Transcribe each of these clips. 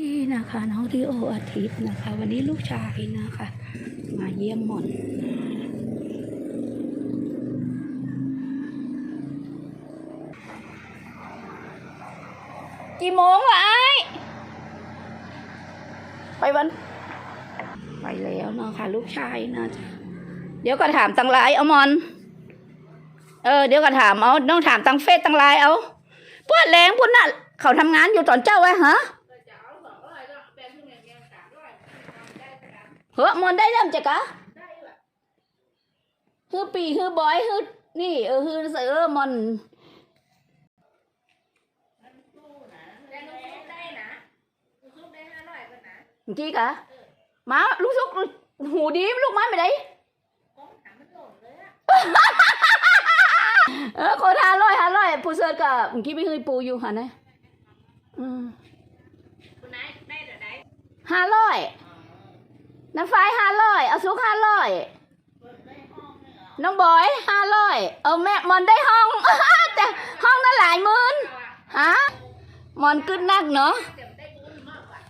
นี่นะคะน้องริโออาทิตย์นะคะ วันนี้ลูกชายนะคะ มาเยี่ยมหมอนกี่โมงวะไอ้ไปวัน ไปแล้วนะคะลูกชายนะเดี๋ยวก็ถามตังไลเอามอน เออเดี๋ยวก็ถามเอาต้องถามตังเฟซตังไลเอาพวกแรงพุ่นน่ะ เขาทำงานอยู่ตอนเจ้าไว้ฮะ เฮ้ยมอนได้เริ่มจ้ะกะฮือปีฮือบอยฮือนี่เออฮือเสือมอนเมื่อกี้กะมาลูกซุกหูดีลูกไม้ไปไหนเออคนห้าร้อยห้าร้อยผู้เสิร์ชกับเมื่อกี้ไม่เคยปูอยู่หันนะอืมห้าร้อย น้ำไฟห้าร้อยเอาซุกห้าร้อยน้องบอยห้าร้อยเออแม่มอนได้ห้องแต่ห้องนั้นหลายหมื่นฮะมอนขึ้นนักเนาะ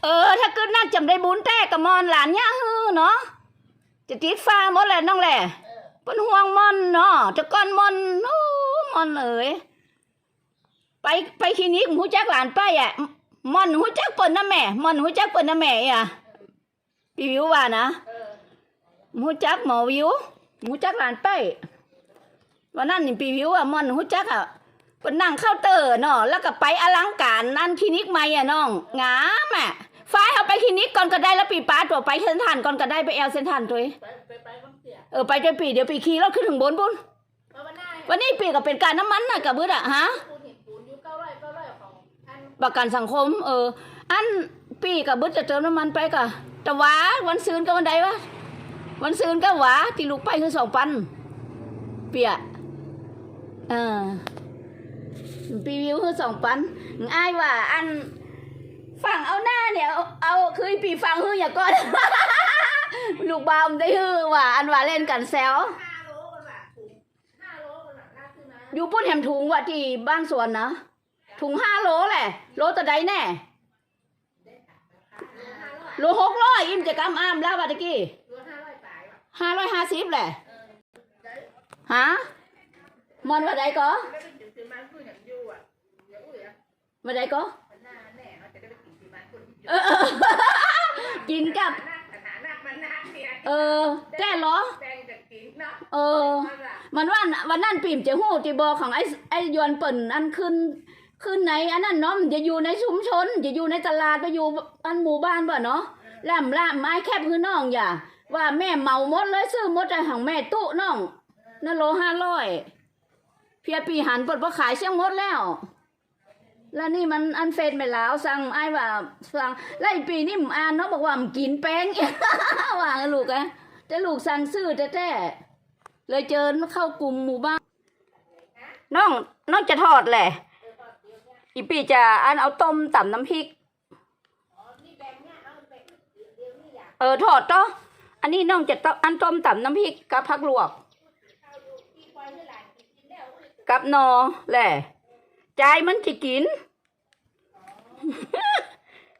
เออ ถ้ากิดนักจำได้บุญแต่กับมอนหลานย่าฮือเนาะจะติดฟ้าหมดแหละน้องแหละเป็นห่วงมอนเนาะจะก้อนมอนโอ้มอนเอ๋ยไปไปคลินิกหูจักหลานไปอะมอนหูจักเปิ่นนะแม่มอนหูจักเปิ่นนะแม่อะ พี่วิวว่านะหูจักหมอวิวหูจักหลานไปวันนั้นนี่พี่วิวอะมอนหูจักอะเป็นนั่งเคาน์เตอร์เนาะแล้วก็ไปอลังการนั่นคลินิกใหม่อะน้องงามอะฟ้ายเอาไปคลินิกก่อนก็ได้แล้วปีป้าตัวไปเส้นทันก่อนก็ได้ไปแอลเส้นทันตัวเองไปไปไปบ้างเสียเออไปจนปีเดี๋ยวปีขี่รถขึ้นถึงบนบุญเพราะว่าหน้าวันนี้ปีก็เป็นการน้ำมันน่ะกับบึ้ดอะฮะปูนเห็นปูนอยู่เก้าร้อยเก้าร้อยของอันประกันสังคม เออ อัน ปีกับบึ้ดจะเติมน้ำมันไปกะแต่หวาวันซืนก็วันใดวะวันซืนก็หวาที่ลูกไปคือสองปันเปียเออปีวิวคือสองปันอ้ายว่าอันฝั่งเอาหน้าเนี่ยเอาคือปีฟังฮืออย่าก่อนลูกบามได้ฮือว่าอันว่าเล่นกันแซวห้าโลกันว่ะถุงห้าโลกันว่ะน่าขึ้นนะอยู่ปุ้นแหมถุงว่าที่บ้านสวนนะถุงห้าโลแหละ โลตะไดแน่ โลหกร้อยอิ่มจะกำอ้ามแล้วว่าตะกี้รวมห้าร้อยปลายว่ะห้าร้อยห้าสิบแหละเออได้ฮะมอนว่าใดก็ได้ไปถึงที่บ้านคุณอย่างอยู่อะเดี๋ยวอุ้ยอะว่าใดก็มันหน้าแน่เขาจะได้ไปถึงที่บ้านคุณที่อยู่เออเออกินกับหน้าขนาดหน้ามันหน้าเนี่ยเออแจ้เหรอแดงจะกินเนาะเออมันว่ะมันว่าวันนั้นปีมจะหู้จีบอของไอ้ไอ้ยวนเปิ่นอันขึ้น ขึ้นในอันนั้นเนาะมันจะอยู่ในชุมชน จะอยู่ในตลาดไปอยู่อันหมู่บ้านบ่เนาะแหลมล่ามไม้แคบคือน้องอย่าว่าแม่เมาหมดเลยซื้อหมดแต่ของแม่ตุน้องนั่นโลห้าร้อยเพียปีหันปิดพอขายเชียงหมดแล้ว แล้วนี่มันอันเฟซไปแล้วสั่งไอ้ว่าสั่งแล้วอีปีนี่ผมอ่านเนาะบอกว่ามันกินแป้งว่าลูกอะแต่ลูกสั่งซื้อแต่แต่เลยเจอเข้ากลุ่มหมู่บ้านน้องน้องจะทอดแหละ อีปีจะอันเอาต้มตำน้ำพริก เออทอดต่ออันนี้น้องจะต้มอันต้มตำน้ำพริกกับผักลวก กับนอแหละใจมันจะกิน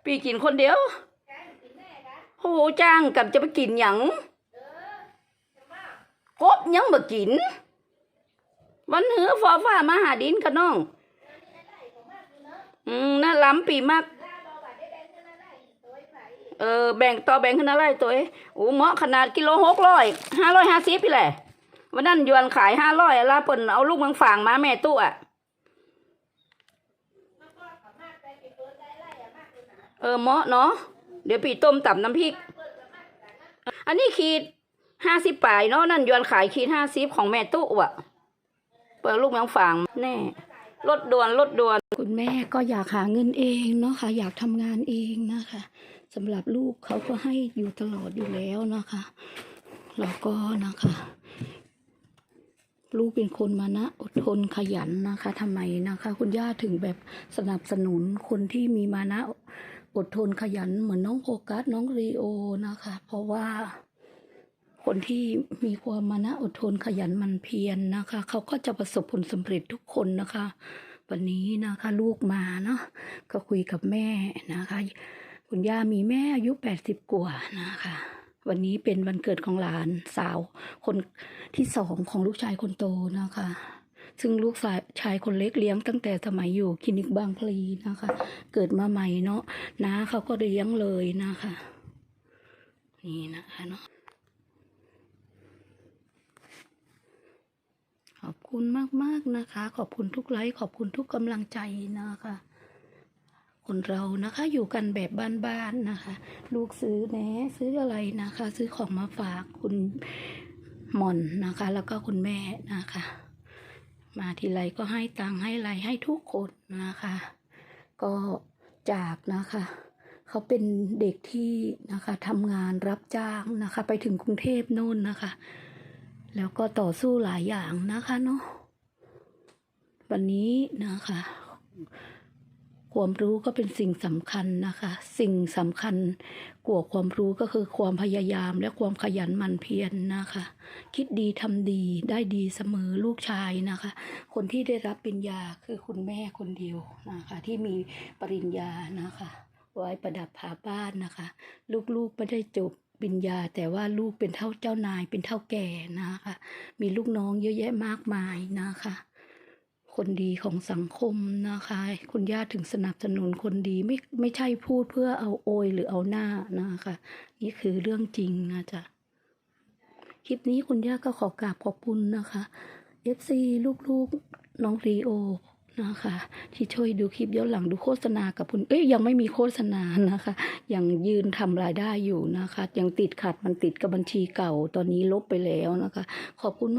ปีกินคนเดียวโหจ้างกับจะไปกินหยังกบยังบ่กิน วันเหือฟอฟ้ามาหาดินกับน้อง อืมน่าล้ำปีมาก เออแบ่งต่อแบ่งขึ้นอะไรตัวเอ้โอ้เหมาะขนาดกิโลหกร้อยห้าร้อยห้าสิบพี่แหละวันนั้นยวนขายห้าร้อยลาเปิ่นเอาลูกมังฝางมาแม่ตู้อะเออเหมาะเนาะเดี๋ยวปีต้มตับน้ำพริก อันนี้ขีดห้าสิบปลายเนาะนั่นยวนขายขีดห้าสิบของแม่ตู้อะ เปิดลูกมังฝางแน่ รถด่วนรถด่วน คุณแม่ก็อยากหาเงินเองเนาะค่ะ อยากทำงานเองนะคะสำหรับลูกเขาก็ให้อยู่ตลอดอยู่แล้วนะคะแล้วก็นะคะ ลูกเป็นคนมานะ อดทนขยันนะคะทำไมนะคะ คุณย่าถึงแบบสนับสนุนคนที่มีมานะ อดทนขยันเหมือนน้องโฟกัสน้องรีโอนะคะ เพราะว่า คนที่มีความมานะอดทนขยันมันเพียรนะคะ เขาก็จะประสบผลสำเร็จทุกคนนะคะ วันนี้นะคะลูกมาเนาะก็คุยกับแม่นะคะ คุณย่ามีแม่อายุแปดสิบกว่านะคะ วันนี้เป็นวันเกิดของหลานสาว คนที่สองของลูกชายคนโตนะคะซึ่งลูกชายคนเล็กเลี้ยงตั้งแต่สมัยอยู่คลินิกบางพลีนะคะ เกิดมาใหม่เนาะน้าเขาก็เลี้ยงเลยนะคะ นี่นะคะเนาะขอบ คุณมากๆนะคะ ขอบคุณทุกไลค์ขอบคุณทุกกำลังใจนะคะ คนเรานะคะอยู่กันแบบบ้านๆนะคะ ลูกซื้อแหนซื้ออะไรนะคะ ซื้อของมาฝากคุณหม่อนนะคะ แล้วก็คุณแม่นะคะ มาทีไรก็ให้ตังค์ให้ไรให้ทุกคนนะคะ ก็จากนะคะ เขาเป็นเด็กที่นะคะทำงานรับจ้างนะคะ ไปถึงกรุงเทพโน่นนะคะ แล้วก็ต่อสู้หลายอย่างนะคะเนาะวันนี้นะคะ ความรู้ก็เป็นสิ่งสำคัญนะคะ สิ่งสำคัญกว่าความรู้ก็คือความพยายามและความขยันหมั่นเพียรนนะคะ คิดดีทำดีได้ดีเสมอลูกชายนะคะ คนที่ได้รับปริญญาคือคุณแม่คนเดียวนะคะ ที่มีปริญญานะคะ ไว้ประดับผาบ้านนะคะ ลูกๆไม่ได้จบ ปริญญาแต่ว่าลูกเป็นเท่าเจ้านายเป็นเท่าแก่นะคะ มีลูกน้องเยอะแยะมากมายนะคะ คนดีของสังคมนะคะ คุณย่าถึงสนับสนุนคนดีไม่ไม่ใช่พูดเพื่อเอาโอยหรือเอาหน้านะคะ นี่คือเรื่องจริงนะจ๊ะคลิปนี้คุณย่าก็ขอกราบขอบคุณนะคะ FC ลูกๆน้องรีโอ นะคะ ที่ช่วยดูคลิปย้อนหลังดูโฆษณากับคุณเอ้ยยังไม่มีโฆษณานะคะ ยังยืนทำรายได้อยู่นะคะ ยังติดขัดมันติดกับบัญชีเก่าตอนนี้ลบไปแล้วนะคะ ขอบคุณ